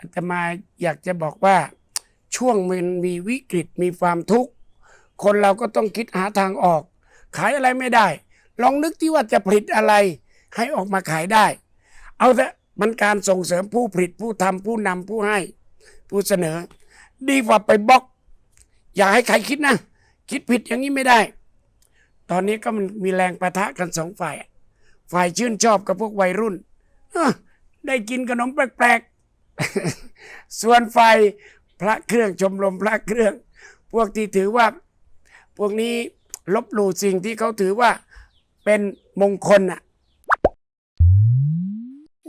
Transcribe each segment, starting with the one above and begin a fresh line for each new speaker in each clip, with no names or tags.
อาตมาอยากจะบอกว่าช่วงมันมีวิกฤตมีความทุกข์ คนเราก็ต้องคิดหาทางออก ขายอะไรไม่ได้ ลองนึกที่ว่าจะผลิตอะไร ให้ออกมาขายได้ เอาแต่มันการส่งเสริมผู้ผลิตผู้ทำผู้นำผู้ให้ ผู้เสนอ ดีกว่าไปบล็อก อย่าให้ใครคิดนะ คิดผิดอย่างนี้ไม่ได้ ตอนนี้ก็มันมีแรงประทะกันสองฝ่าย ฝ่ายชื่นชอบกับพวกวัยรุ่นได้กินขนมแปลก ส่วนไฟพระเครื่องชมรมพระเครื่อง พวกที่ถือว่า พวกนี้ลบหลู่สิ่งที่เขาถือว่าเป็นมงคลอะ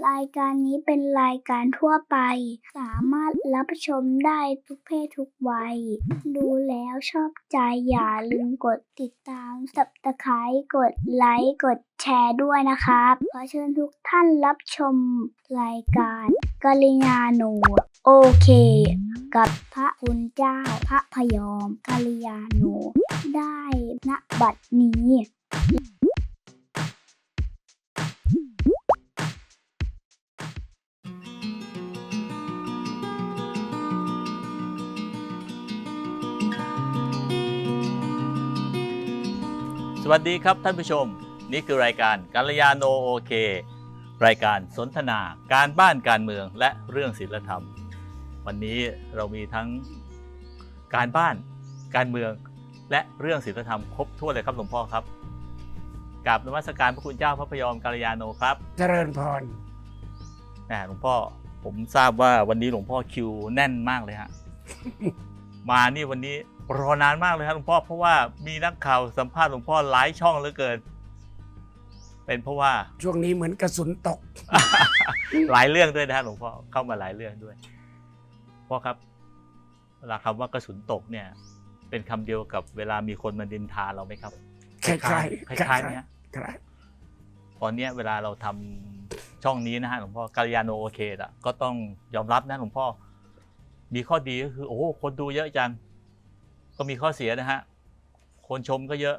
รายการนี้เป็นรายการทั่วไป สามารถรับชมได้ทุกเพศทุกวัย ดูแล้วชอบใจอย่าลืมกดติดตามสับตะไคร้กดไลค์กดแชร์ด้วยนะครับ ขอเชิญทุกท่านรับชมรายการกาลิยาโนโอเค กับพระคุณเจ้าพระพยอมกาลิยาโนได้ณบัดนี้
วัสดีครับท่านผู้ชม นี่คือรายการกัลยาโนโอเค รายการสนทนาการบ้านการเมืองและเรื่องศีลธรรม วันนี้เรามีทั้งการบ้านการเมือง และเรื่องศีลธรรมครบถ้วนเลยครับหลวงพ่อครับกราบนมัสการพระคุณเจ้าพระพยอมกัลยาโนครับ
เจริญพร
แหมหลวงพ่อผมทราบว่าวันนี้หลวงพ่อคิวแน่นมากเลยฮะ มานี่วันนี้ รอนานมากเลยครับหลวงพ่อเพราะว่ามีนักข่าวสัมภาษณ์หลวงพ่อหลายช่องเหลือเกิน เป็นเพราะว่า
ช่วงนี้เหมือนกระสุนตก
หลายเรื่องด้วยนะฮะหลวงพ่อเข้ามาหลายเรื่องด้วยพ่อครับเวลาคำว่ากระสุนตกเนี่ย เป็นคำเดียวกับเวลามีคนมาดินทาเราไหมครับ
คล้ายๆ
คล้ายๆไหมฮะ
คล้าย
ตอนเนี้ยเวลาเราทำช่องนี้นะฮะหลวงพ่อกาลยาโนโอเคอะก็ต้องยอมรับนะหลวงพ่อ มีข้อดีก็คือ โอ้โหคนดูเยอะจัง ก็มีข้อเสียนะฮะ คนชมก็เยอะ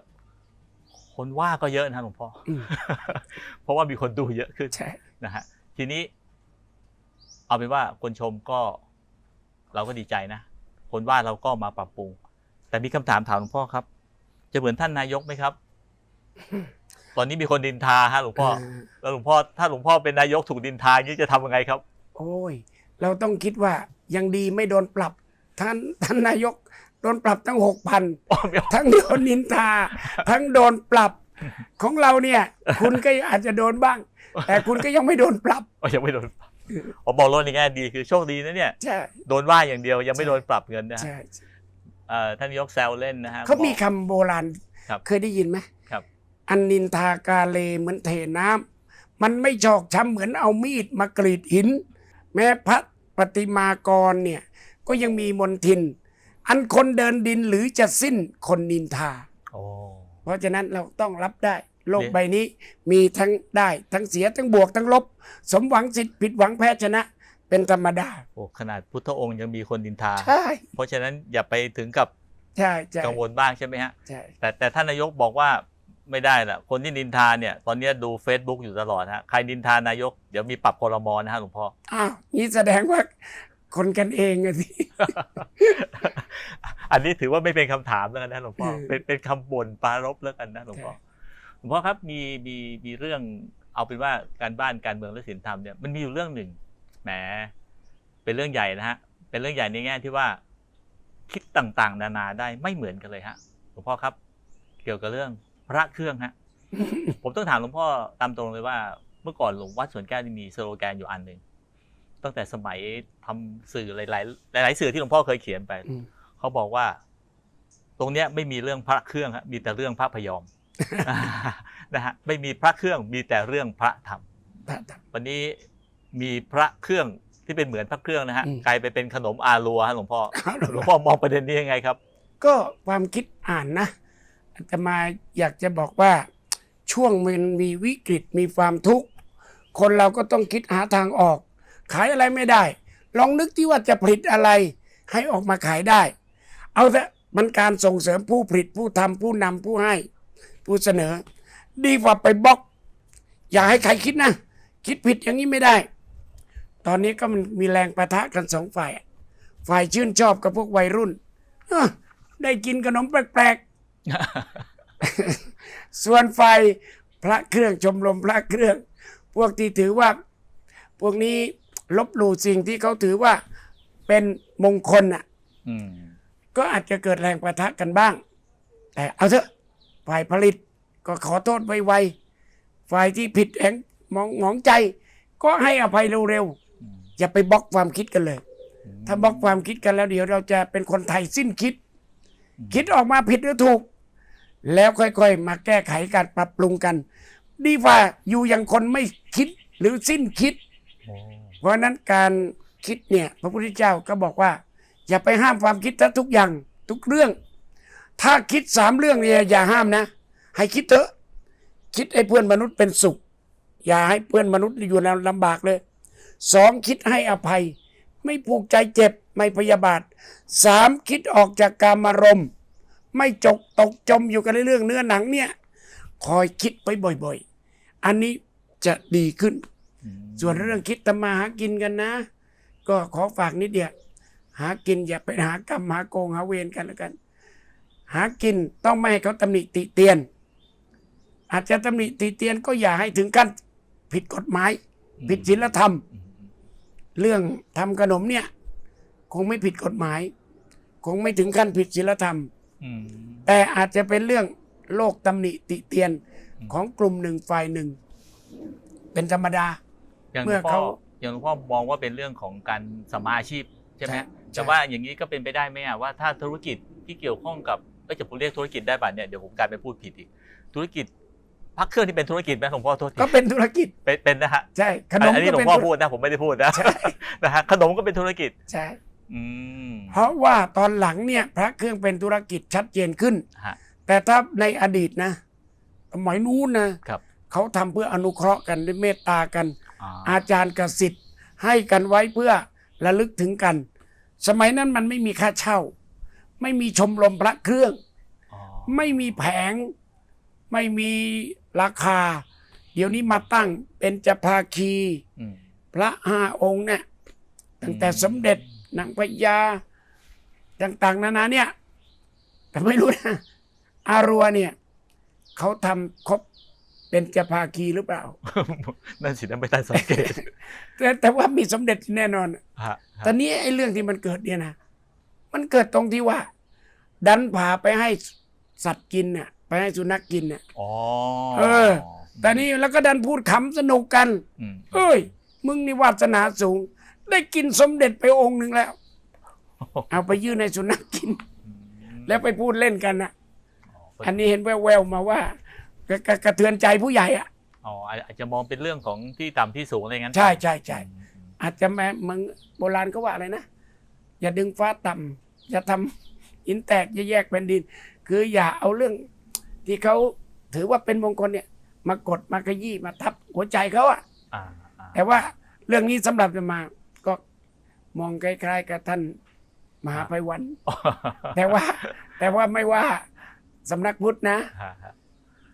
คนว่าก็เยอะนะฮะหลวงพ่อ
อืม
เพราะว่ามีคนดูเยอะขึ้น
ใช่
นะฮะทีนี้ เอาเป็นว่าคนชมก็ เราก็ดีใจนะคนว่าเราก็มาปรับปรุง แต่มีคำถามถามหลวงพ่อครับ จะเหมือนท่านนายกไหมครับ ตอนนี้มีคนดินทาฮะหลวงพ่อาแล้วหลวงพ่อถ้าหลวงพ่อเป็นนายกถูกดินทาอย่างนี้จะทำยังไงครับ
โอ้ย เราต้องคิดว่ายังดีไม่โดนปรับท่านท่านนายก โดนปรับตั้งหกพันทั้งโดนนินทา ทั้งโดนปรับของเราเนี่ย คุณก็อาจจะโดนบ้าง แต่คุณก็ยังไม่โดนปรับ
อ๋อยังไม่โดนปรับผมบอกโลดในแง่ดีคือโชคดีนะเนี่ย
ใช่
โดนว่าอย่างเดียวยังไม่โดนปรับเงินนะฮะ
ใช่
เอ่อท่านนายกแซวเล่นนะฮะ
เขามี
บอก
คำโบราณ
ครับ
เคยได้ยินไหม
ครับ
อันนินทากาเลเหมือนเทน้ำมันไม่ชอกช้ำเหมือนเอามีดมากรีดหิน แม้พระปฏิมากรเนี่ยก็ยังมีมนทิน อันคนเดินดินหรือจะสิ้นคนนินทา
โอ้
เพราะฉะนั้นเราต้องรับได้ โลก
เนี่ย
ใบนี้มีทั้งได้ ทั้งเสียทั้งบวกทั้งลบ สมหวังสิทธิ์ผิดหวังแพ้ชนะ เป็นธรรมดา
โอ้ขนาดพุทธองค์ยังมีคนดินทา
ใช่
เพราะฉะนั้นอย่าไปถึงกับ
ใช่ใช่
กังวลบ้างใช่ไหมฮะ
ใช่
แต่แต่ท่านนายกบอกว่าไม่ได้ละคนที่นินทาเนี่ย ตอนนี้ดู Facebook อยู่ตลอดฮะใครนินทานายกเดี๋ยวมีปรับคอรมอนะฮะหลวงพ่อ
อ้าวนี่แสดงว่า คนกันเองอะสิ
อันนี้ถือว่าไม่เป็นคำถามแล้วกันนะหลวงพ่อ
เออ
เป็นเป็นคำบ่นปรารบแล้วกันนะหลวงพ่อ
ใช่
หลวงพ่อครับมีมีมีเรื่องเอาเป็นว่าการบ้านการเมืองและศีลธรรมเนี่ยมันมีอยู่เรื่องหนึ่งแหมเป็นเรื่องใหญ่นะฮะเป็นเรื่องใหญ่ในแง่ที่ว่า คิดต่างๆ นานาได้ไม่เหมือนกันเลยฮะหลวงพ่อครับ เกี่ยวกับเรื่องพระเครื่องฮะผมต้องถามหลวงพ่อตามตรงเลยว่า เมื่อก่อนหลวงวัดสวนแก้วนี่มีสโลแกนอยู่อันหนึ่ง ตั้งแต่สมัยทำสื่อหลายๆหลาย ๆ สื่อที่หลวงพ่อเคยเขียนไป
อืม
เขาบอกว่า ตรงเนี้ยไม่มีเรื่องพระเครื่องฮะมีแต่เรื่องพระพยอมนะฮะไม่มีพระเครื่องมีแต่เรื่องพระธรรม
พระธรรม
วันนี้มีพระเครื่องที่เป็นเหมือนพระเครื่องนะฮะ
อืม
กลายไปเป็นขนมอารัวฮะหลวงพ่อ
เอา
หล
ล่ะ
วงพ่อมองประเด็นนี้ยังไงครับ
ก็ความคิดอ่านนะอาตมาอยากจะบอกว่าช่วงมันมีวิกฤตมีความทุกข์คนเราก็ต้องคิดหาทางออก ขายอะไรไม่ได้ ลองนึกที่ว่าจะผลิตอะไรให้ออกมาขายได้ เอาแต่มันการส่งเสริมผู้ผลิตผู้ทำผู้นำผู้ให้ ผู้เสนอ ดีกว่าไปบล็อก อย่าให้ใครคิดนะ คิดผิดอย่างนี้ไม่ได้ ตอนนี้ก็มันมีแรงประทะกันสองฝ่าย ฝ่ายชื่นชอบกับพวกวัยรุ่นได้กินขนมแปลกๆ ส่วนฝ่ายพระเครื่องชมรมพระเครื่อง พวกที่ถือว่า พวกนี้ ลบหลู่สิ่งที่เขาถือว่าเป็นมงคลอะ
อืม
ก็อาจจะเกิดแรงประทะกันบ้าง แต่เอาเถอะฝ่ายผลิตก็ขอโทษไวๆฝ่ายที่ผิดแหงมองหมองใจ ก็ให้อภัยเร็ว
อืม
ๆอย่าไปบล็อกความคิดกันเลย ถ้าบล็อกความคิดกันแล้วเดี๋ยวเราจะเป็นคนไทยสิ้นคิด คิดออกมาผิดหรือถูก แล้วค่อยๆ มาแก้ไขการปรับปรุงกัน ดีกว่าอยู่อย่างคนไม่คิดหรือสิ้นคิด
โอ้
เพราะนั้นการคิดเนี่ยพระพุทธเจ้าก็บอกว่า อย่าไปห้ามความคิดทั้งทุกอย่างทุกเรื่อง ถ้าคิดสามเรื่องเนี่ยอย่าห้ามนะ ให้คิดเถอะ คิดให้เพื่อนมนุษย์เป็นสุข อย่าให้เพื่อนมนุษย์อยู่ในลำบากเลยสองคิดให้อภัย ไม่ผูกใจเจ็บไม่พยาบาทสามคิดออกจากกามารมณ์ไม่จกตกจมอยู่กับเรื่องเนื้อหนังเนี่ย คอยคิดไปบ่อยๆ อันนี้จะดีขึ้น ส่วนเรื่องคิดทำมาหากินกันนะ ก็ขอฝากนิดเดียวหากินอย่าไปหากรรมหาโกงหาเวรกันแล้วกัน หากินต้องไม่ให้เขาตำหนิติเตียน อาจจะตำหนิติเตียนก็อย่าให้ถึงขั้นผิดกฎหมาย ผิดศีลธรรม
อืม
เรื่องทำขนมเนี่ย คงไม่ผิดกฎหมาย คงไม่ถึงขั้นผิดศีลธรรม
อืม
แต่อาจจะเป็นเรื่องโลกตำหนิติเตียน
อืม
ของกลุ่มหนึ่งฝ่ายหนึ่ง เป็นธรรมดา
อย่างห
เมื่
ลว
อง
พ่อ
เขา
อย่างหลวงพ่อมองว่าเป็นเรื่องของการสมมาอาชีพใช่ไหม
ใช่
แต่ว่าอย่างนี้ก็เป็นไปได้ไหมอะว่าถ้าธุรกิจที่เกี่ยวข้องกับเอ้ยจะผมเรียกธุรกิจได้ป่ะเนี่ยเดี๋ยวผมกลายเป็นพูดผิดอีก ธุรกิจพักเครื่องที่เป็นธุรกิจไหมหลวงพ่อโทษที
ก็เป็นธุรกิจ
เป็นเป็นนะฮะ
ใช่ขนม
อันนี้
ก็
หลว
เป็น
งพ่อ
ธุร
พูดนะผมไม่ได้พูดนะ
ใช่
นะฮะขนมก็เป็นธุรกิจ
ใช่
อืม
เพราะว่าตอนหลังเนี่ยพระเครื่องเป็นธุรกิจชัดเจนขึ้น
ฮะ
แต่ถ้าในอดีตนะสมัยนู้นนะครับ เขาทำเพื่ออนุเคราะห์กันด้วยเมตตากัน
อ่า
อาจารย์กับสิทธิ์ให้กันไว้เพื่อระลึกถึงกัน สมัยนั้นมันไม่มีค่าเช่า ไม่มีชมรมพระเครื่อง
อ๋อ
ไม่มีแผง ไม่มีราคา เดี๋ยวนี้มาตั้งเป็นจภาคี
อืม
พระห้าองค์เนี่ยตั้งแต่สมเด็จนางพญาต่าง ๆ นานาเนี่ย แต่ไม่รู้นะอารัวเนี่ย เขาทำครบ เป็นจภาคีหรือเปล่า
นั่นสินั่นไม่ทันสังเกต
แต่แต่ว่ามีสมเด็จแน่นอน
ฮะ
ตอนนี้ไอ้เรื่องที่มันเกิดเนี่ยนะมันเกิดตรงที่ว่า ดันผ่าไปให้สัตว์กินน่ะ ไปให้สุนัขกินน่ะ
อ๋อ
เออแต่นี่แล้วก็ดันพูดขำสนุกกัน
อืม
เอ้ย มึงนี่วาสนาสูง ได้กินสมเด็จไปองค์หนึ่งแล้ว เอาไปยื่นให้สุนัขกิน แล้วไปพูดเล่นกันนะอันนี้เห็นแววๆมาว่า กระกระกระเทือนใจผู้ใหญ่อะ
อ๋ออาจจะมองเป็นเรื่องของที่ต่ำที่สูงอะไรงั้น
ใช่ใช่ใช่
อืม
อาจจะแม้มึงโบราณก็ว่าอะไรนะ อย่าดึงฟ้าต่ำอย่าทำหินแตกอย่าแยกแผ่นดิน คืออย่าเอาเรื่องที่เขาถือว่าเป็นมงคลเนี่ย มากดมาขยี้มาทับหัวใจเขาอะ
อ่าอ่า
แต่ว่าเรื่องนี้สำหรับจะมาก็มองคล้ายๆกับท่านมหาภัยวัน แต่ว่า แต่ว่าไม่ว่าสำนักพุทธนะ
ฮะฮะ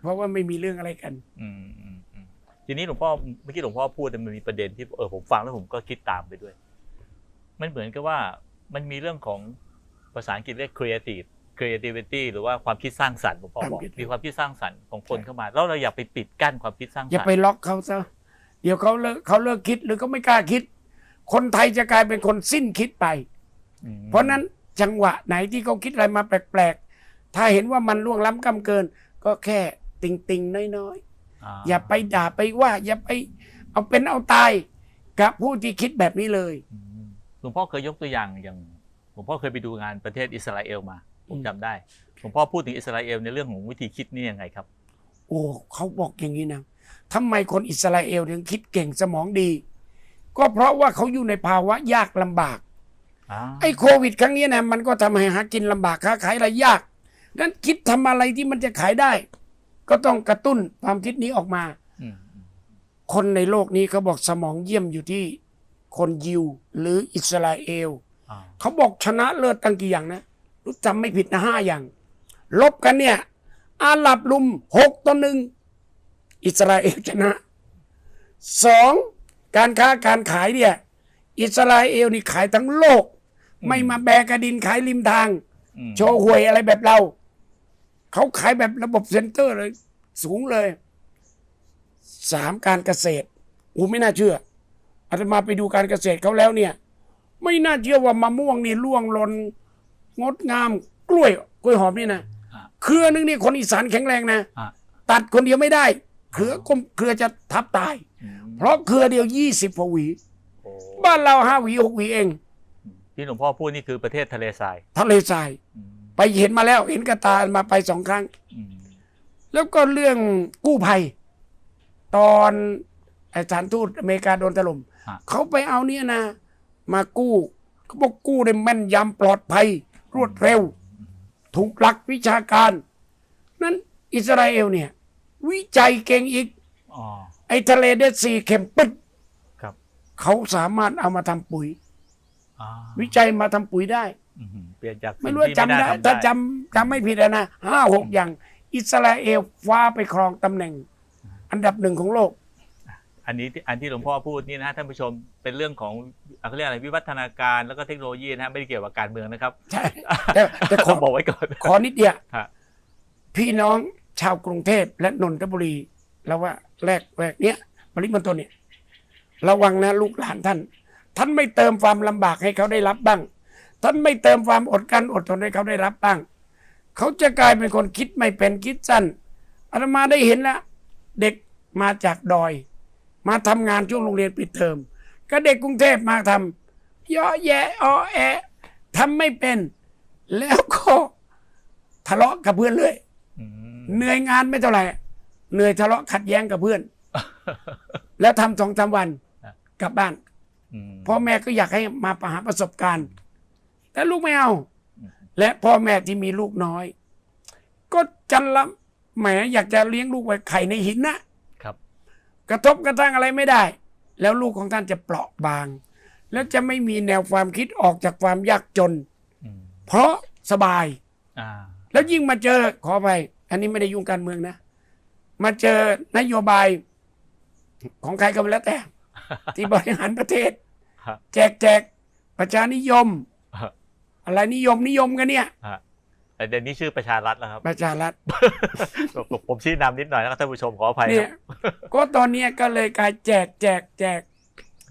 เพราะว่าไม่มีเรื่องอะไรกัน
อืมอืมอืมทีนี้หลวงพ่อเมื่อกี้หลวงพ่อพูดมันมีประเด็นที่เออผมฟังแล้วผมก็คิดตามไปด้วย มันเหมือนกับว่ามันมีเรื่องของภาษาอังกฤษเรียก creative creativity หรือว่าความคิดสร้างสรรค์หลวงพ่อบอก
ความคิด
มีความคิดสร้างสรรค์ของคนเข้ามา แล้วเราอย่าไปปิดกั้นความคิดสร้างสรรค์
อย่าไปล็อกเขาซะเดี๋ยวเขาเลิกเขาเลิกคิดหรือเขาไม่กล้าคิด คนไทยจะกลายเป็นคนสิ้นคิดไป
อืม
เพราะนั้นจังหวะไหนที่เขาคิดอะไรมาแปลกๆ ถ้าเห็นว่ามันล่วงล้ำกำเกิน ก็แค่ ติงติงๆน้อยๆ อย่าไปด่าไปว่า อย่าไปเอาเป็นเอาตายกับผู้ที่คิดแบบนี้เลย
อืมหลวงพ่อเคยยกตัวอย่างอย่างหลวงพ่อเคยไปดูงานประเทศอิสราเอลมา ผม
อืม
จำได้หลวงพ่อพูดถึงอิสราเอลในเรื่องของวิธีคิดนี่ยังไงครับ
โอ้เขาบอกอย่างนี้นะทำไมคนอิสราเอลถึงคิดเก่งสมองดี ก็เพราะว่าเขาอยู่ในภาวะยากลำบากไอ้โควิด ครั้งนี้นะมันก็ทำให้หากินลำบากค้าขายอะไรยากนั้นคิดทำอะไรที่มันจะขายได้ ก็ต้องกระตุ้นความคิดนี้ออกมา
อืมอืม
คนในโลกนี้เขาบอกสมองเยี่ยมอยู่ที่คนยิวหรืออิสราเอล
อ่า
เขาบอกชนะเลิศตั้งกี่อย่างนะรู้จำไม่ผิดนะห้าอย่าง ลบกันเนี่ย อาหรับลุมหกต่อหนึ่งอิสราเอลชนะสองการค้าการขายเนี่ย อิสราเอลนี่ขายทั้งโลก
อืม
ไม่มาแบกกระดินขายริมทาง
อืม
โชว์หวยอะไรแบบเรา เขาขายแบบระบบเซ็นเตอร์เลย สูงเลยสามการเกษตรอูไม่น่าเชื่ออาตมาไปดูการเกษตรเขาแล้วเนี่ย ไม่น่าเชื่อว่ามะม่วงนี่ร่วงหล่นงดงามกล้วยกล้วยหอมนี่นะ
อะ
เครือนึงนี่คนอีสานแข็งแรงนะ
อะ
ตัดคนเดียวไม่ได้ เครือก็เครือจะทับตาย
อืม
เพราะเครือเดียวยี่สิบกว่าหวี
โอ้
บ้านเราห้าหวีหกหวีเอง
ที่หลวงพ่อพูดนี่คือประเทศทะเลทราย
ทะเลทราย
อืม
ไปเห็นมาแล้ว เห็นกระตามาไปสองครั้ง
อืม
แล้วก็เรื่องกู้ภัย ตอนไอ้สถานทูตอเมริกาโดนถล่ม
ฮะ
เขาไปเอาเนี่ยนะ มากู้เขาบอกกู้ได้แม่นยำปลอดภัย รวดเร็ว ถูกหลักวิชาการ นั้นอิสราเอลเนี่ย วิจัยเก่งอีก
อ๋อ
ไอ้ทะเลเดดซีเข็มปึ๊ด
ครับ
เขาสามารถเอามาทำปุ๋ย
อ่า
วิจัยมาทำปุ๋ยได้
อืม เปลี่ยนจาก
ไม่
สิ่ง
รู้ว่า
ที่
จำ
น่
ได้
ทำ
ถ้าจำจำไม่ผิดอะนะห้าหกอย่าง อิสราเอลฟ้าไปครองตำแหน่ง อันดับหนึ่งของโลก
อันนี้ที่อันที่หลวงพ่อพูดนี่นะฮะท่านผู้ชมเป็นเรื่องของอะเขาเรียกอะไรวิวัฒนาการแล้วก็เทคโนโลยีนะฮะไม่ได้เกี่ยวกับการเมืองนะครับ
ใช่แต่แต่ข
ต้
อ
องบอกไว้ก่อน
ขอนิดเดียว
ฮะ
พี่น้องชาวกรุงเทพและนนทบุรีแล้วว่าแรกแรกเนี้ยปริมณฑลเนี่ย ระวังนะลูกหลานท่าน ท่านไม่เติมความลำบากให้เขาได้รับบ้าง ท่านไม่เติมความอดกันอดทนให้เขาได้รับบ้าง เขาจะกลายเป็นคนคิดไม่เป็นคิดสั้นอาตมาได้เห็นแล้วเด็กมาจากดอย มาทำงานช่วงโรงเรียนปิดเทอมก็เด็กกรุงเทพมาทำเยอะแยะอ้อแอะทำไม่เป็น แล้วก็ทะเลาะกับเพื่อนเลย
อืม
เหนื่อยงานไม่เท่าไหร่เหนื่อยทะเลาะขัดแย้งกับเพื่อน แล้วทำสองสามวัน
อะ
กลับบ้าน
อืม
พ่อแม่ก็อยากให้มาประหาประสบการณ์ แต่ลูกไม่เอา
อืม
และพ่อแม่ที่มีลูกน้อย ก็จันละแหมอยากจะเลี้ยงลูกไว้ไข่ในหินนะครับ กระทบกระทั่งอะไรไม่ได้ แล้วลูกของท่านจะเปราะบาง แล้วจะไม่มีแนวความคิดออกจากความยากจน
อืม
เพราะสบาย
อ่า
แล้วยิ่งมาเจอขอไปอันนี้ไม่ได้ยุ่งการเมืองนะ มาเจอนโยบายของใครก็แล้วแต่ ที่บริหารประเทศ
ฮะ
แจกแจกประชานิยม
ฮะ
อะไรนิยมนิยมกันเนี่ย
ฮะแต่เดี๋ยวนี้ชื่อประชารัฐแล้วครับ
ประชารัฐ
ผมผมชี้นำนิดหน่อยนะครับท่านผู้ชมขออภัย
เนี่
ค
ย
รับ
ก็ตอนเนี้ยก็เลยกลายแจกแจกแจก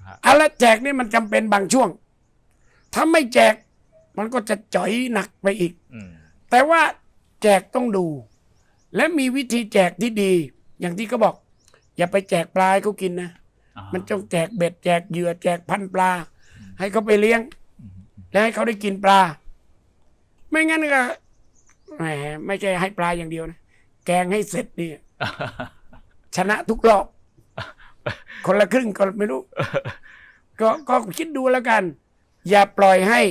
ฮะ
อะไรแจกนี่มันจำเป็นบางช่วง ถ้าไม่แจก มันก็จะจ่อยหนักไปอีก
อืม
แต่ว่าแจกต้องดู และมีวิธีแจกที่ดี อย่างที่เขาบอก อย่าไปแจกปลาให้เขากินนะ
อ่า
มันต้องแจกเบ็ดแจกเหยื่อแจกพันธุ์ปลา ให้เขาไปเลี้ยง
อืม
และให้เขาได้กินปลา ไม่งั้นก็แหมไม่ใช่ให้ปลาอย่างเดียวนะแกงให้เสร็จนี่ชนะทุกรอบ คนละครึ่งก็ไม่รู้ ก็ก็คิดดูแล้วกัน อย่าปล่อยให้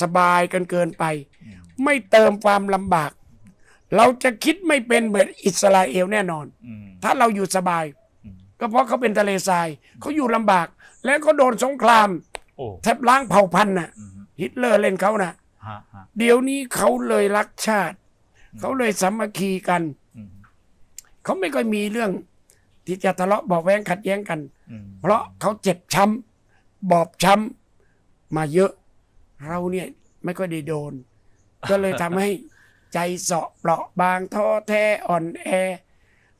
สบายกันเกินไป
อืม
ไม่เติมความลำบาก เราจะคิดไม่เป็นเหมือนอิสราเอลแน่นอน
อืม
ถ้าเราอยู่สบาย
อืม
ก็เพราะเขาเป็นทะเลทราย เขาอยู่ลำบาก แล้วก็โดนสงคราม
โอ้
แทบล้างเผ่าพันธุ์น่ะ
อืม
ฮิตเลอร์เล่นเขาน่ะ
ฮะฮะ
เดี๋ยวนี้เขาเลยรักชาติ เขาเลยสามัคคีกัน
อืม
เขาไม่ค่อยมีเรื่อง ที่จะทะเลาะเบาะแว้งขัดแย้งกัน
อืม
เพราะเขาเจ็บช้ำบอบช้ำมาเยอะ เราเนี่ยไม่ค่อยได้โดน ก็เลยทำให้ใจเสาะเปราะบางท้อแท้อ่อนแอ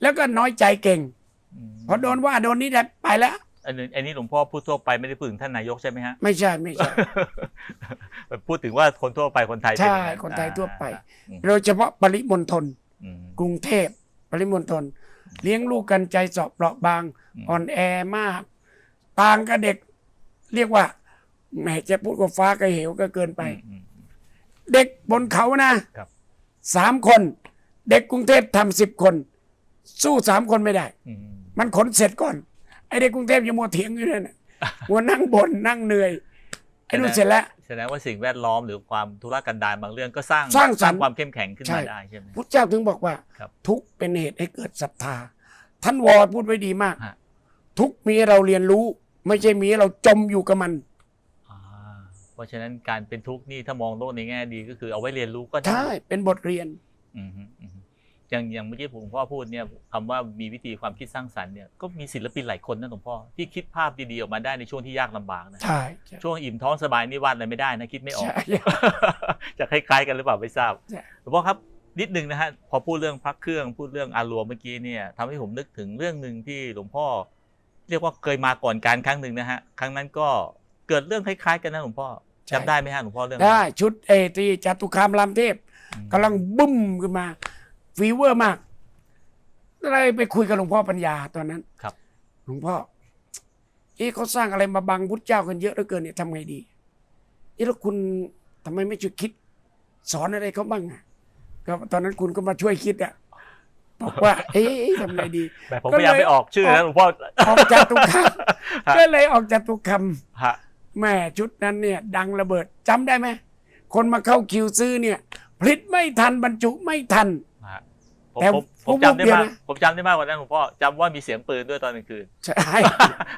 แล้วก็น้อยใจเก่ง
ม
พอโดนว่าโดนนี้ได้ไปแล้ว
อันนี้อันนี้หลวงพ่อพูดทั่วไปไม่ได้พูดถึงท่านนายกใช่ไหมฮะ
ไม่ใช่ไม่ใช่
พูดถึงว่าคนทั่วไปคนไทยเป็น
ใช่
ยังไง
คนไทยทั่วไป
อ่าอืม
โดยเฉพาะปริมณฑล
อืม
กรุงเทพปริมณฑลเลี้ยงลูกกันใจเสาะเปราะบาง
อืม
อ่อนแอมาก ต่างกับเด็ก เรียกว่าแหมจะพูดว่าฟ้ากับเหวก็เกินไป
อืม
เด็กบนเขานะครับ สามคน เด็กกรุงเทพทำสิบคน สู้สามคนไม่ได้
อืม
มันขนเสร็จก่อน ไอเด็กกรุงเทพยังมัวเถียงอยู่นั่นน่ะมัวนั่งบนนั่งเหนื่อยไอ้นู่นเสร็จแล้ว
แสดงว่าสิ่งแวดล้อมหรือความทุรกันดารบางเรื่องก็สร้าง
สร้างสรรค์
ความเข้มแข็งขึ้น
ใช่
มาได้ใช่ไหม
พุทธเจ้าถึงบอกว่า
ครับ
ทุกข์เป็นเหตุให้เกิดศรัทธา ท่านวอพูดไว้ดีมาก
ฮะ
ทุกข์มีให้เราเรียนรู้ ไม่ใช่มีให้เราจมอยู่กับมัน
อ่าเพราะฉะนั้นการเป็นทุกข์นี่ถ้ามองโลกในแง่ดีก็คือเอาไว้เรียนรู้ก็ได้
ใช่เป็นบทเรียน
อืมฮึอืมฮึอย่างอย่างเมื่อกี้ผมพ่อพูดเนี่ยคำว่ามีวิธีความคิดสร้างสรรค์เนี่ยก็มีศิลปินหลายคนนะหลวงพ่อที่คิดภาพดีๆออกมาได้ในช่วงที่ยากลำบากนะ
ใช่ใช่
ช่วงอิ่มท้องสบายนี่วาดอะไรไม่ได้นะคิดไม่ออก
ใช่
จะคล้ายๆกันหรือเปล่าไม่ทราบ
ใช่
หลวงพ่อครับนิดนึงนะฮะพอพูดเรื่องพระเครื่องพูดเรื่องอารัวเมื่อกี้เนี่ยทำให้ผมนึกถึงเรื่องหนึ่งที่หลวงพ่อ เรียกว่าเคยมาก่อนการครั้งหนึ่งนะฮะครั้งนั้นก็เกิดเรื่องคล้ายๆ กันนะหลวงพ่อจำได้ไหมฮะหลวงพ่อเรื่องนั้น
ได้ชุดเอที่จตุคามรามเทพ
อืม
กำลังบึ้มขึ้นมา ฟีเวอร์มากเลยไปคุยกับหลวงพ่อปัญญาตอนนั้น
ครับ
หลวงพ่อเอ๊ะเขาสร้างอะไรมาบังพุทธเจ้ากันเยอะเหลือเกินเนี่ยทำไงดีเอ๊ะแล้วคุณทำไมไม่ช่วยคิด สอนอะไรเขาบ้างอะก็ตอนนั้นคุณก็มาช่วยคิดอะบอกว่า เอ๊ะทำไงดี
แต่ผม
ก็
พยายาม
เลย
ไม่ออกชื่อนะหลวงพ่อ
ออกจากตุกค
ฮะำ
ก็เลยออกจากตุกค
ฮะำ
แม่ชุดนั้นเนี่ย ดังระเบิดจำได้ไหมคนมาเข้าคิวซื้อเนี่ยผลิตไม่ทันบรรจุไม่ทัน
ฮะ ผม
แต่
ผมผม
ผม
จำได้
เดียว
มาก
นะ
ผมจำได้มากกว่านั้นหลวงพ่อจำว่ามีเสียงปืนด้วยตอนกลางคืน
ใช่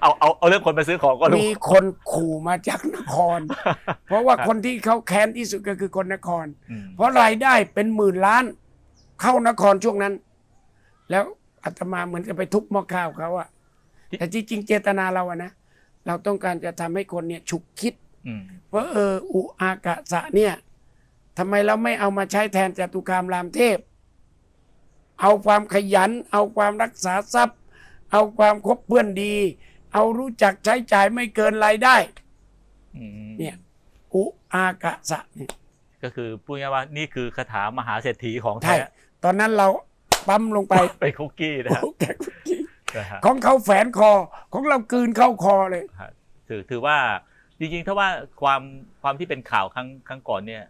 เอาเอาเอาเรื่องคนมาซื้อของก็รู้
มีคนขู่มาจากนคร เพราะว่า
ครับ
คนที่เขาแค้นที่สุดก็คือคนนคร
อืม
เพราะรายได้เป็นหมื่นล้าน เข้านครช่วงนั้น แล้วอาตมาเหมือนจะไปทุบหม้อข้าวเขาอะแต่จริงๆเจตนาเราอะนะเราต้องการจะทำให้คนเนี่ยฉุกคิด
อืม
ว่าเอออุอากะสะเนี่ยทำไมเราไม่เอามาใช้แทนจตุคามรามเทพ เอาความขยัน เอาความรักษาทรัพย์ เอาความคบเพื่อนดี เอารู้จักใช้จ่ายไม่เกินรายได้
อืม
เนี่ยอุอากะสะเนี่ย
ก็คือพูดง่ายๆว่านี่คือคาถามหาเศรษฐีของ
ใช่
แท้
ตอนนั้นเราปั๊มลงไป
ไปคุกกี้นะฮะ
โอ้แกะคุกกี้
นะฮะ
ของเขาแฝนคอของเรากลืนเข้าคอเลย
ถือถือว่าจริงๆ ถ้าว่าความความที่เป็นข่าวครั้งครั้งก่อนเนี่ย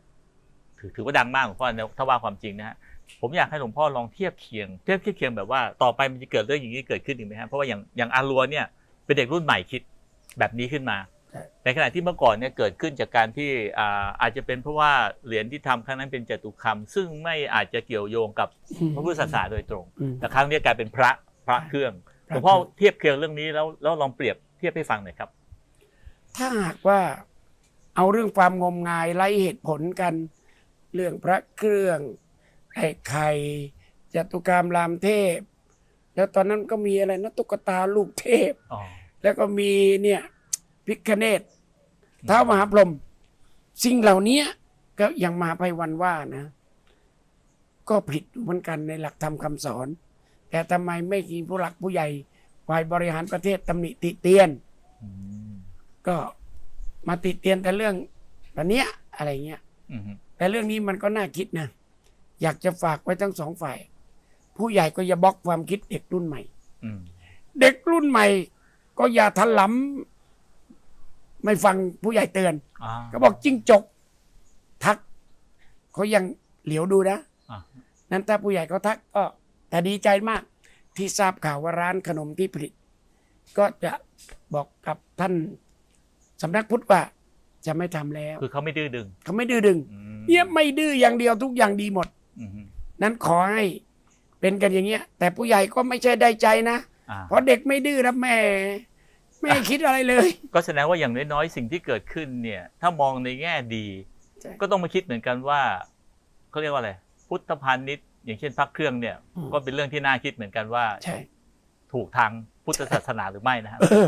ถือถือว่าดังมากหลวงพ่อถ้าว่าความจริงนะฮะ ผมอยากให้หลวงพ่อลองเทียบเคียงเทียบเทียบเคียงแบบว่าต่อไปมันจะเกิดเรื่องอย่างนี้เกิดขึ้นอีกไหมฮะเพราะว่าอย่างอย่างอารัวเนี่ยเป็นเด็กรุ่นใหม่คิดแบบนี้ขึ้นมา
ใช่
ในขณะที่เมื่อก่อนเนี่ยเกิดขึ้นจากการที่อ่าอาจจะเป็นเพราะว่าเหรียญที่ทำครั้งนั้นเป็นจตุคามซึ่งไม่อาจจะเกี่ยวโยงกับพระพุทธศาสนาโดยตรง
อืม
แต่ครั้งเนี้ยกลายเป็นพระพระเครื่องห
พระ
ลวงพ่อ
เครื่อง
เทียบเคียงเรื่องนี้แล้วแล้วลองเปรียบเทียบให้ฟังหน่อยครับ
ถ้าหากว่าเอาเรื่องความงมงายไล่เหตุผลกัน เรื่องพระเครื่อง ไอ้ไข่จตุคามรามเทพ แล้วตอนนั้นก็มีอะไรนะตุ๊กตาลูกเทพ
อ๋อ
แล้วก็มีเนี่ยพิคเนตท้าวมหาพรหมสิ่งเหล่านี้ก็ยังมาไปวันว่านะ ก็ผิดเหมือนกันในหลักธรรมคำสอน แต่ทำไมไม่มีผู้หลักผู้ใหญ่ฝ่ายบริหารประเทศตำหนิติเตียน
อืม
ก็มาติเตียนแต่เรื่องแบบเนี้ยอะไรเงี้ย
อืม
แต่เรื่องนี้มันก็น่าคิดนะ อยากจะฝากไว้ทั้งสองฝ่าย ผู้ใหญ่ก็อย่าบล็อกความคิดเด็กรุ่นใหม่
อืม
เด็กรุ่นใหม่ ก็อย่าถลำไม่ฟังผู้ใหญ่เตือน
อ่า
ก็บอกจิ้งจก ทักเขายังเหลียวดูนะ
อ่า
นั้นถ้าผู้ใหญ่เขาทักก็แต่ดีใจมาก ที่ทราบข่าวว่าร้านขนมที่ผลิต ก็จะบอกกับท่านสำนักพุทธว่าจะไม่ทำแล้ว
คือเขาไม่ดื้อดึง
เขาไม่ดื้อดึง
อืม
เนี่ยไม่ดื้ออย่างเดียวทุกอย่างดีหมด
อืม
นั้นขอให้เป็นกันอย่างเงี้ย แต่ผู้ใหญ่ก็ไม่ใช่ได้ใจนะ
อ่า
เพราะเด็กไม่ดื้อนะแม่ไม่คิดอะไรเลย
ก็แสดงว่าอย่างน้อยๆสิ่งที่เกิดขึ้นเนี่ย ถ้ามองในแง่ดี
ใช่
ก็ต้องมาคิดเหมือนกันว่าเขาเรียกว่าอะไรพุทธพาณิชย์อย่างเช่นพระเครื่องเนี่ย ก็เป็นเรื่องที่น่าคิดเหมือนกันว่า
ใช่
ถูกทางพุทธศาสนาหรือไม่นะฮะ
เออ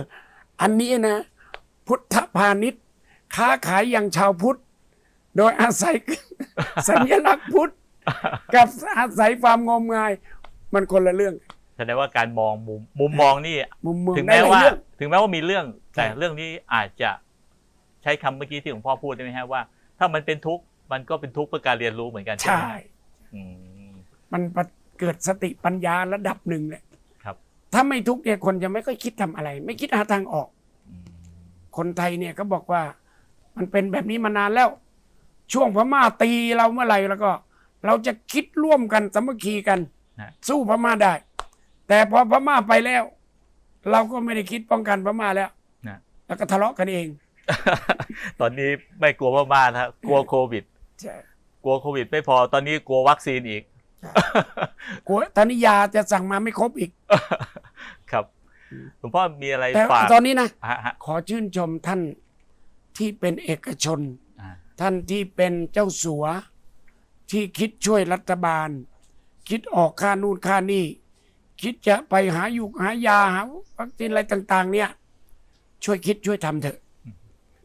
อันนี้นะ พุทธพาณิชย์ค้าขายอย่างชาวพุทธ โดยอาศัยสัญลักษณ์พุทธ กับอาศัยความงมงาย มันคนละเรื่อง
แสดงว่าการมองมุมมุมมองนี่
มุมเมือง
ถึง
ได้
แม้
หลาย
ว่า
เรื่อง
ถึงแม้ว่ามีเรื่อง
ใช่
แต่เรื่องนี้อาจจะใช้คำเมื่อกี้ที่หลวงพ่อพูดได้ไหมฮะว่า ถ้ามันเป็นทุกข์มันก็เป็นทุกข์เพื่อการเรียนรู้เหมือนกันใช่ไห
ใช่
มอืม
มันเกิดสติปัญญาระดับหนึ่งเลย
ครับ
ถ้าไม่ทุกข์เนี่ยคนจะไม่ค่อยคิดทำอะไร ไม่คิดหาทางออก
อืม
คนไทยเนี่ยก็บอกว่า มันเป็นแบบนี้มานานแล้ว ช่วงพม่าตีเราเมื่อไหร่แล้วก็ เราจะคิดร่วมกันสามัคคีกัน
นะ
สู้พม่าได้ แต่พอพม่าไปแล้ว เราก็ไม่ได้คิดป้องกันพม่าแล้ว
นะ
แล้วก็ทะเลาะกันเอง
ตอนนี้ไม่กลัวมากๆนะครับกลัวโควิด
ใช่
กลัวโควิด ไม่พอตอนนี้กลัววัคซีนอีก
กลัวตอนนี้ยาจะสั่งมาไม่ครบอีก
ครับหลวงพ่อมีอะไร
แต่
ฝาก
ตอนนี้นะ
ฮะฮะ
ขอชื่นชมท่านที่เป็นเอกชน
อ่า
ท่านที่เป็นเจ้าสัว ที่คิดช่วยรัฐบาล คิดออกค่านู่นค่านี่ คิดจะไปหาอยู่หายาหาวัคซีนอะไรต่าง ๆ เนี่ย ช่วยคิดช่วยทำเถอะ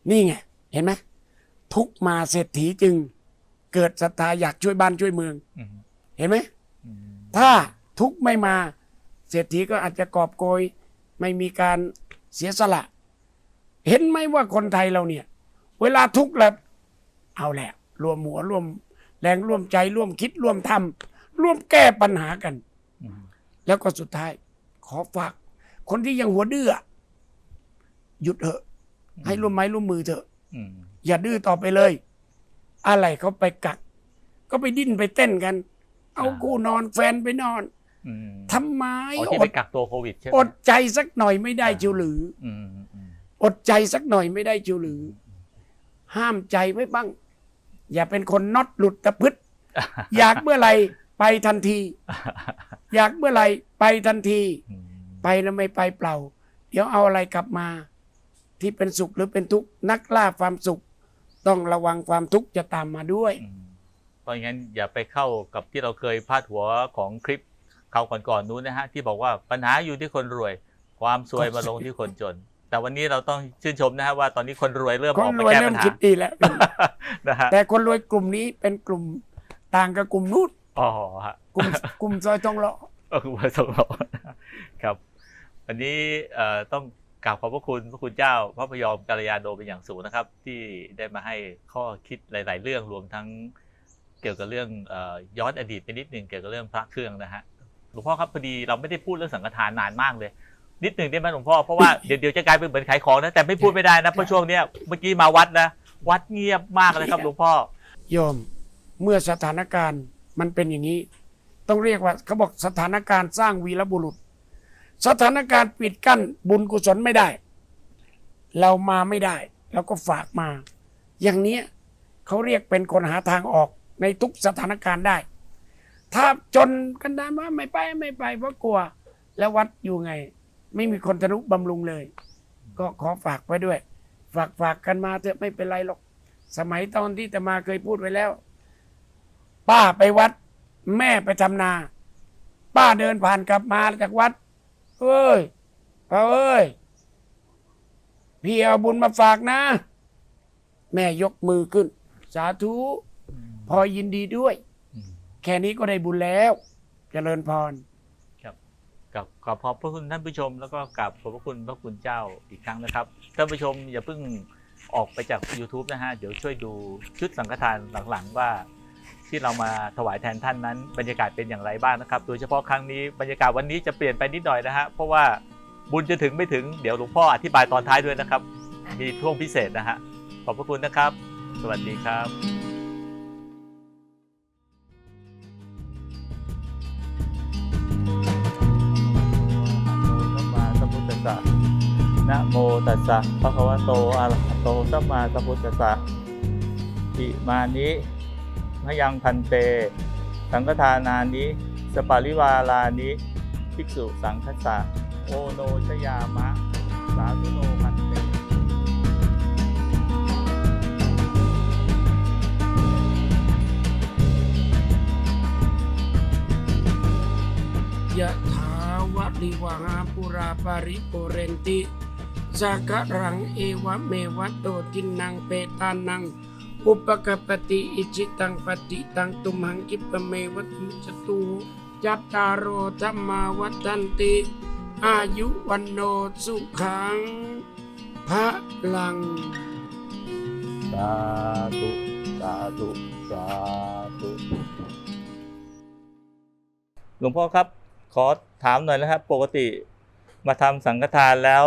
นี่ไง เห็นไหมทุกมาเศรษฐีจึงเกิดศรัทธาอยากช่วยบ้านช่วยเมือง เห็นไหมถ้าทุกไม่มาเศรษฐีก็อาจจะกอบโกย ไม่มีการเสียสละ เห็นไหมว่าคนไทยเราเนี่ย เวลาทุกข์แล้วเอาแหละรวมหัวรวม แรงร่วมใจร่วมคิดร่วมทำร่วมแก้ปัญหากัน
อืม
แล้วก็สุดท้าย ขอฝาก คนที่ยังหัวดื้ออะหยุดเถอะ ให้ร่วมไม้ร่วมมือเถอะ
อืม
อย่าดื้อต่อไปเลย อะไรเขาไปกัก ก็ไปดิ้นไปเต้นกัน เอาคู่นอนแฟนไปนอน
อืม
ทำไม
อ๋อที่
อ
ไป
ด
กักตัวโควิดใช่ไหม
อดใจสักหน่อยไม่ได้จิวหรือ
อืมอืม
อดใจสักหน่อยไม่ได้จิวหรือ ห้ามใจไว้บ้าง อย่าเป็นคนน็อตหลุดตะพึดอยากเมื่อไหร่ไปทันที อยากเมื่อไหร่ไปทันที
อืม
ไปแล้วไม่ไปเปล่า เดี๋ยวเอาอะไรกลับมา ที่เป็นสุขหรือเป็นทุกข์นักล่าความสุข ต้องระวังความทุกข์จะตามมาด้วย
อืมเพราะงั้นอย่าไปเข้ากับที่เราเคยพาดหัวของคลิปเขาวก่อนๆนู้นนะฮะที่บอกว่าปัญหาอยู่ที่คนรวย ความซวยมาลงที่คนจน แต่วันนี้เราต้องชื่นชมนะฮะว่าตอนนี้คนรวยเริ่ม
ค
อนอกมาร
วย
แก้
เริ่
ปั
ม
ญหา
คิดดีแล้ว
นะฮะ
แต่คนรวยกลุ่มนี้เป็นกลุ่มต่างกับกลุ่มนู้น
อ๋อฮะ
กลุ่มกลุ่มซอยทองหล่อ
ก็คือว่าสงเราครับ วันนี้เอ่อต้องกราบขอบพระคุณพระคุณเจ้า พระพยอมกาลยาโนเป็นอย่างสูงนะครับ ที่ได้มาให้ข้อคิดหลาย ๆ เรื่องรวมทั้งเกี่ยวกับเรื่องเอ่อย้อนอดีตไปนิดหนึ่งเกี่ยวกับเรื่องพระเครื่องนะฮะหลวงพ่อครับพอดีเราไม่ได้พูดเรื่องสังฆทานนานมากเลย นิดหนึ่งได้ไหมหลวงพ่อเพราะว่าเดี๋ยวเดี๋ยวจะกลายเป็นเหมือนขายของนะแต่ไม่พูดไม่ได้นะเพราะช่วงเนี้ยเมื่อกี้มาวัดนะวัดเงียบมากเลยครับหลวงพ่อ
โยมเมื่อสถานการณ์มันเป็นอย่างนี้ ต้องเรียกว่าเขาบอกสถานการณ์สร้างวีรบุรุษ สถานการณ์ปิดกั้นบุญกุศลไม่ได้ เรามาไม่ได้เราก็ฝากมา อย่างเนี้ยเขาเรียกเป็นคนหาทางออกในทุกสถานการณ์ได้ ถ้าจนกันดานว่าไม่ไปไม่ไปเพราะกลัว แล้ววัดอยู่ไง ไม่มีคนทนุบำรุงเลย ก็ขอฝากไว้ด้วย ฝากฝากกันมาเถอะไม่เป็นไรหรอก สมัยตอนที่จะมาเคยพูดไว้แล้ว ป้าไปวัด แม่ไปทำนา ป้าเดินผ่านกลับมาจากวัดเอ้ยป้าเอ้ยพี่เอาบุญมาฝากนะ แม่ยกมือขึ้น สาธุพอยินดีด้วย แค่นี้ก็ได้บุญแล้วเจริญพร
กับขอบขอบพระคุณท่านผู้ชม แล้วก็กราบขอบพระคุณพระคุณเจ้าอีกครั้งนะครับท่านผู้ชมอย่าเพิ่งออกไปจาก YouTube นะฮะเดี๋ยวช่วยดูชุดสังฆทานหลังๆว่า ที่เรามาถวายแทนท่านนั้น บรรยากาศเป็นอย่างไรบ้างนะครับ โดยเฉพาะครั้งนี้บรรยากาศวันนี้จะเปลี่ยนไปนิดหน่อยนะฮะเพราะว่าบุญจะถึงไม่ถึงเดี๋ยวหลวงพ่ออธิบายตอนท้ายด้วยนะครับ มีช่วงพิเศษนะฮะขอบพระคุณนะครับ สวัสดีครับ นะโมตัสสะภะคะวะโตอะระหะโตสัมมาสัมพุทธัสสะอิมานิมะยังพันเต สังฆทานานิสปาริวาลานิภิกษุสังฆสะโอโนชยามะ สาธุโนพันเต
ยะ ถาวะริวหาปุราปาริโปเรนติสักะรังเอวะเมวะโตทินังเปตานัง อุปกปปติอิจิตังปฏิตังตุมหังกิปะเมวะตุมิจตุจัตตารโอธรรมาวัฏันติ อายุวันโนสุขังพระลัง
สาธุ สาธุ สาธุ หลวงพ่อครับ ขอถามหน่อยนะครับ ปกติมาทำสังฆทานแล้ว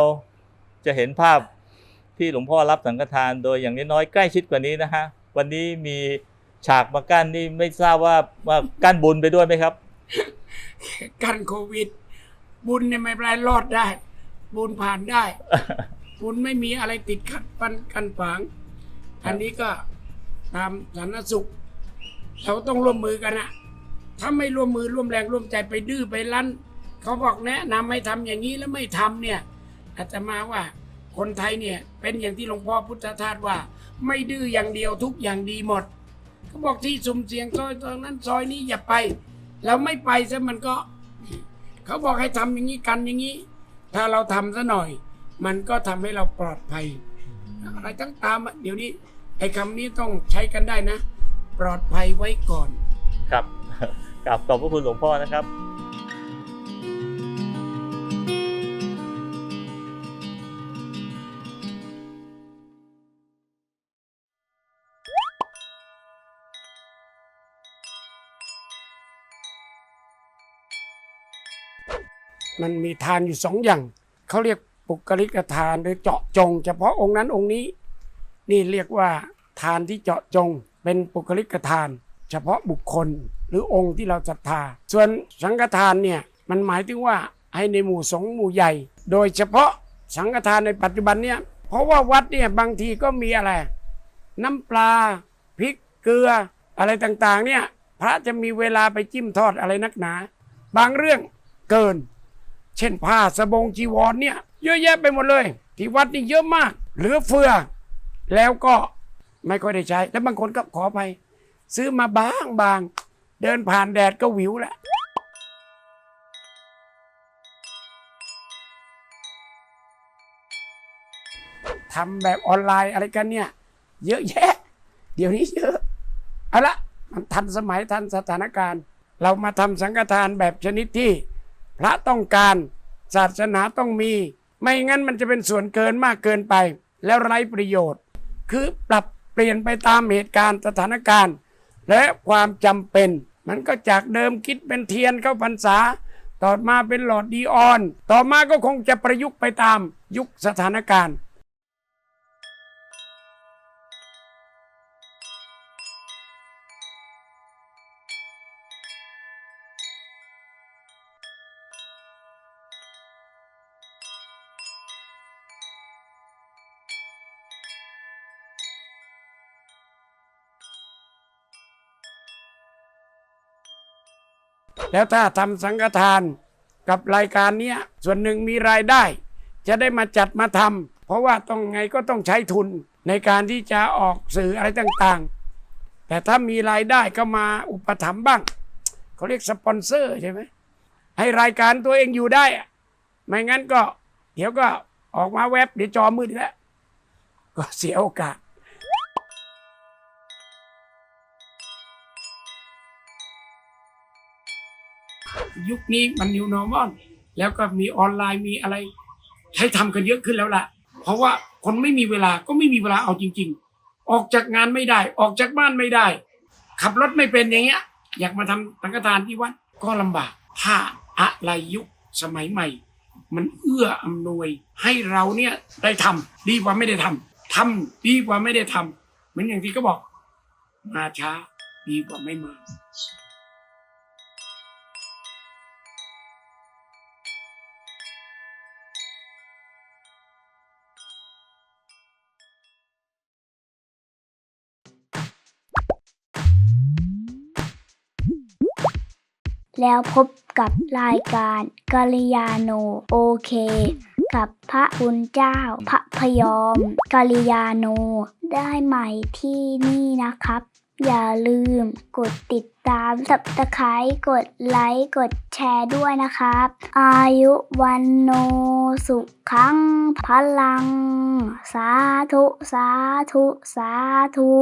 จะเห็นภาพที่หลวงพ่อรับสังฆทานโดยอย่างน้อยๆใกล้ชิดกว่านี้นะฮะวันนี้มีฉากมากั้นนี่ไม่ทราบว่าว่ากั้นบุญไปด้วยไหมครับ
กันโควิด บุญเนี่ยไม่เป็นไรรอดได้ บุญผ่านได้ บุญไม่มีอะไรติดขัดปันกันฝัง อันนี้ก็ตามสาธารณสุข เราต้องร่วมมือกันนะ ถ้าไม่ร่วมมือร่วมแรงร่วมใจไปดื้อไปรั้น เขาบอกแนะนำให้ทำอย่างนี้แล้วไม่ทำเนี่ยอาจจะมาว่าคนไทยเนี่ยเป็นอย่างที่หลวงพ่อพุทธทาสว่า ไม่ดื้ออย่างเดียวทุกอย่างดีหมดเขาบอกที่สุ่มเสี่ยงซอยตรงนั้นซอยนี้อย่าไปเราไม่ไปซะมันก็ เขาบอกให้ทำอย่างนี้กันอย่างนี้ ถ้าเราทำซะหน่อย มันก็ทำให้เราปลอดภัยอะไรตั้งตามเดี๋ยวนี้ไอ้คำนี้ต้องใช้กันได้นะ ปลอดภัยไว้ก่อน
ครับ กราบขอบพระคุณหลวงพ่อนะครับ
มันมีทานอยู่สองอย่าง เขาเรียกปุกลิกทานหรือเจาะจง เฉพาะองค์นั้นองค์นี้ นี่เรียกว่าทานที่เจาะจง เป็นปุกลิกทาน เฉพาะบุคคล หรือองค์ที่เราศรัทธา ส่วนสังฆทานเนี่ยมันหมายถึงว่าให้ในหมู่สงฆ์หมู่ใหญ่ โดยเฉพาะสังฆทานในปัจจุบันเนี่ยเพราะว่าวัดเนี่ยบางทีก็มีอะไร น้ำปลาพริกเกลืออะไรต่างๆเนี่ยพระจะมีเวลาไปจิ้มทอดอะไรนักหนา บางเรื่องเกิน เช่นผ้าสบงจีวรเนี่ยเยอะแยะไปหมดเลย ที่วัดนี่เยอะมาก เหลือเฟือ แล้วก็ไม่ค่อยได้ใช้ แล้วบางคนก็ขอไป ซื้อมาบางบาง เดินผ่านแดดก็วิวแล้วทำแบบออนไลน์อะไรกันเนี่ย เยอะแยะ เดี๋ยวนี้เยอะ เอาละมันทันสมัยทันสถานการณ์ เรามาทำสังฆทานแบบชนิดที่ พระต้องการศาสนาต้องมี ไม่งั้นมันจะเป็นส่วนเกินมากเกินไป แล้วไร้ประโยชน์ คือปรับเปลี่ยนไปตามเหตุการณ์สถานการณ์ และความจำเป็น มันก็จากเดิมคิดเป็นเทียนเข้าพรรษา ต่อมาเป็นหลอดดีออน ต่อมาก็คงจะประยุกต์ไปตามยุคสถานการณ์ แล้วถ้าทำสังฆทานกับรายการเนี้ยส่วนหนึ่งมีรายได้ จะได้มาจัดมาทำเพราะว่าต้องไงก็ต้องใช้ทุนในการที่จะออกสื่ออะไรต่างๆ แต่ถ้ามีรายได้ก็มาอุปถัมภ์บ้างเขาเรียกสปอนเซอร์ใช่ไหมให้รายการตัวเองอยู่ได้ไม่งั้นก็ เดี๋ยวก็ออกมาแวบเดี๋ยวจอมืดแล้วก็เสียโอกาส ยุคนี้มัน new normal แล้วก็มีออนไลน์มีอะไร ใช้ทำกันเยอะขึ้นแล้วล่ะ เพราะว่าคนไม่มีเวลาก็ไม่มีเวลาเอาจริง ๆ ออกจากงานไม่ได้ ออกจากบ้านไม่ได้ ขับรถไม่เป็นอย่างเงี้ย อยากมาทำสังฆทานที่วัดก็ลำบาก ถ้าอะไรยุคสมัยใหม่ มันเอื้ออำนวยให้เราเนี่ยได้ทำดีกว่าไม่ได้ทำทำดีกว่าไม่ได้ทำเหมือนอย่างที่เขาบอก มาช้าดีกว่าไม่มา
แล้วพบกับรายการกัลยาโนโอเค กับพระคุณเจ้าพระพยอมกัลยาโน ได้ใหม่ที่นี่นะครับ อย่าลืมกดติดตามสับตะไคร้กดไลค์กดแชร์ด้วยนะครับ อายุวันโนสุขังพลัง สาธุ สาธุ สาธุ